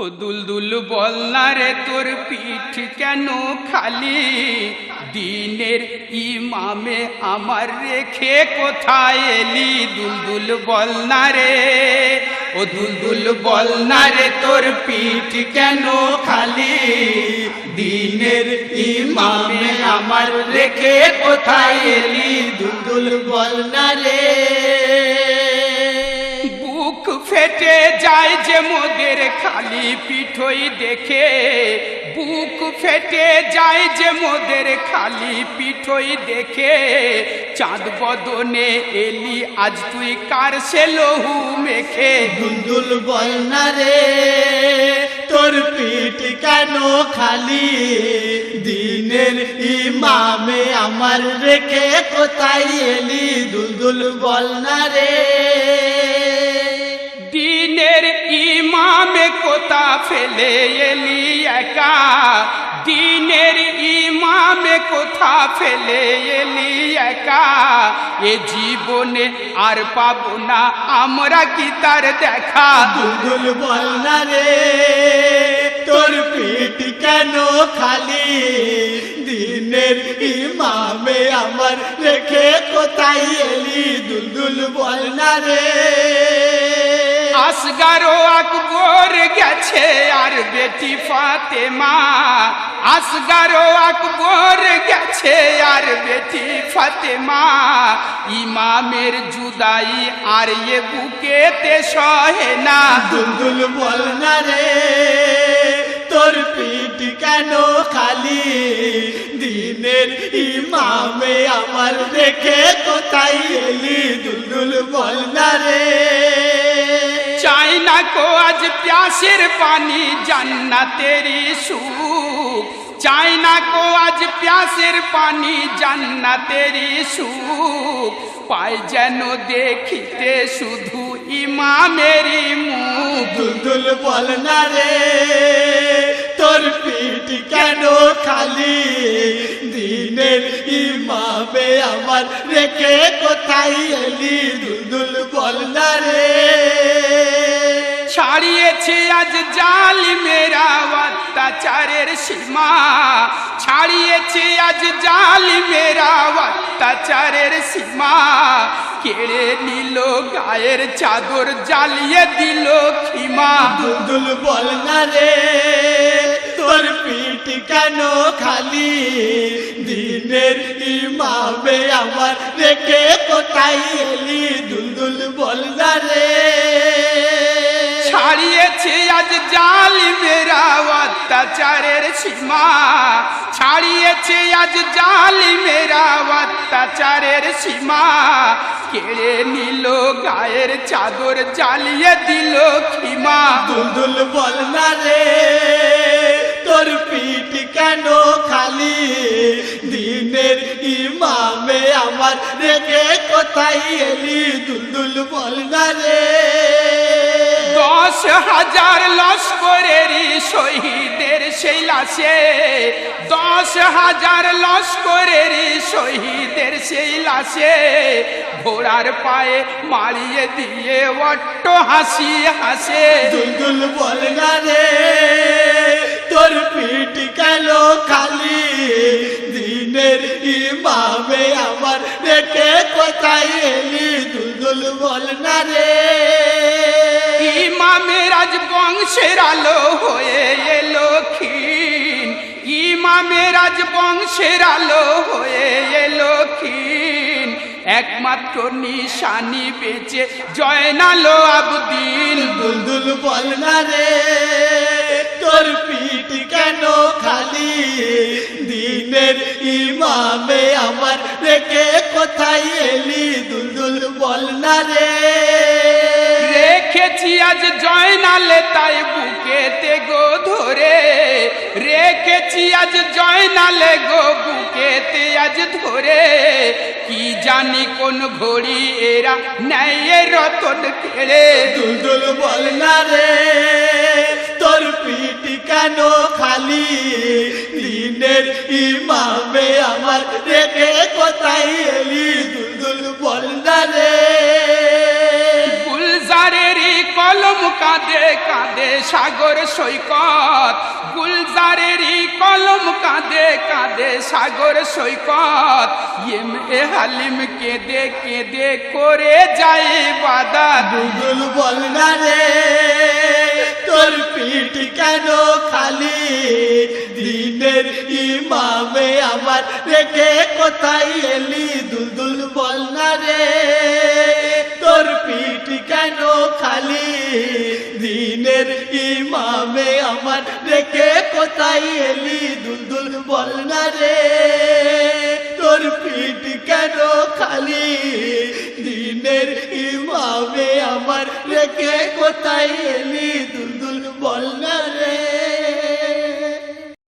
ও দুলদুল বল না রে তোর পিঠ কেন খালি? দিনের ইমামে আমার রেখে কোথায় এলি দুলদুল বল না রে ও দুলদুল বল না রে তোর পিঠ কেন খালি? দিনের ইমামে আমার রেখে কোথায় এলি দুলদুল বল না রে বুক ফেটে যায় যে মোদের খালি পিঠই দেখে। বুক ফেটে যায় যে মোদের খালি পিঠই দেখে। চাঁদ বদনে এলি, আজ তুই কার সে লহু মেখে? দুলদুল বল না রে, তোর পিঠ কেন খালি? দিনের ইমামে আমার রেখে কোথায় এলি? দুলদুল বল না রে। ইমামে কোথা ফেলে এলি একা দিনের ইমামে কোথা ফেলে এলি একা এ জীবনে আর পাবো না আমরা কি তার দেখা দুলদুল বল না রে তোর পিঠ কেন খালি দিনের ইমামে আমার রেখে কোথায় এলি দুলদুল বল না রে আসগারো আকবর গেছে আর বেটি ফাতেমা। আসগারো আকবর গেছে আর বেটি ফাতেমা। ইমামের জুদাই আর এ বুকেতে সহে না। দুলদুল বল না রে, তোর পিঠ কেন খালি? দিনের ইমামে আমার রেখে কোথায় এলি? দুলদুল বল না রে। কো আজ প্যাসের পানি জান্নাতেরি সুখ। চাই না কো আজ প্যাসের পানি জান্নাতেরি সুখ। পাই যেন দেখিতে শুধু ইমামেরই মুখ। দুলদুল বল না রে, তোর পিঠ কেন খালি? দিনের ইমামে আমার রেখে কোথায় এলি? দুলদুল বল না রে। ছাড়িয়েছে আজ জালি মেরা অত্যাচারের সীমা। ছাড়িয়েছে আজ জালি মেরা অত্যাচারের সীমা। কেড়ে নিল গায়ের চাদর, জ্বালিয়ে দিল খিমা। দুদুল বল না রে, তোর পিঠ কেন খালি? দিনের ইমামে আমার রেখে কোথায় এলি? দুলদুল বল না রে ছাড়িয়েছে আজ জালি মেরা অত্যাচারের সীমা। ছাড়িয়েছে আজ জালি মেরা অত্যাচারের সীমা। কেড়ে নিল গায়ের চাদর, জ্বালিয়ে দিল খিমা দুলদুল বল না রে, তোর পিঠ কেন খালি? দিনের ইমামে আমার রেখে কোথায় এলি? দুলদুল বল না রে। দশ হাজার লস্করেরই শহীদের সেই লাশে। দশ হাজার লস্করেরই শহীদের সেই লাশে। ঘোড়ার পায়ে মারিয়ে দিয়ে অট্ট হাসি হাসে। দুলদুল বল রে, তোর পিঠ কেন খালি? দিনের ইমামে আমার রেখে কোথায় এলি? দুলদুল বল না রে। ইমামের আজ বংশের আলো হয়ে এলো ক্ষীণ। ইমামের আজ বংশের আলো হয়ে এলো ক্ষীণ। একমাত্র নিশানি বেঁচে জয়নালো আবদিন। দুলদুল বল না রে, তোর পিঠ কেন খালি? দিনের ইমামে আমার রেখে কোথায় এলি? দুলদুল বল না রে রেখেছি আজ জয়নালে তাই বুকেতে গো ধরে। রেখেছি আজ জয়নালে গো বুকেতে আজ ধরে। কি জানি কোন ঘড়ি এরা ন্যায় রতন কেড়ে। দুলদুল বল না রে, তোর পিঠ কেন খালি? দিনের ইমামে আমার রেখে কোথায় এলি? দুলদুল বল না রে গুলজারের কাঁদে কাঁদে সাগর সৈকত। গুলজারেরই কলম কাঁদে কাঁদে সাগর সৈকত। এম এ হালিম কেঁদে কেঁদে করে যায় বাদা। দুলদুল বল না রে, তোর পিঠ কেন খালি? দিনের ইমামে আমার রেখে কোথায় এলি? দুলদুল বল না রে, তোর পিঠ কেন দিনের ইমামে আমার রেখে কোথায় এলি দুলদুল বল না রে? তোর পিঠ কেন খালি? দিনের ইমামে আমার রেখে কোথায় এলি দুল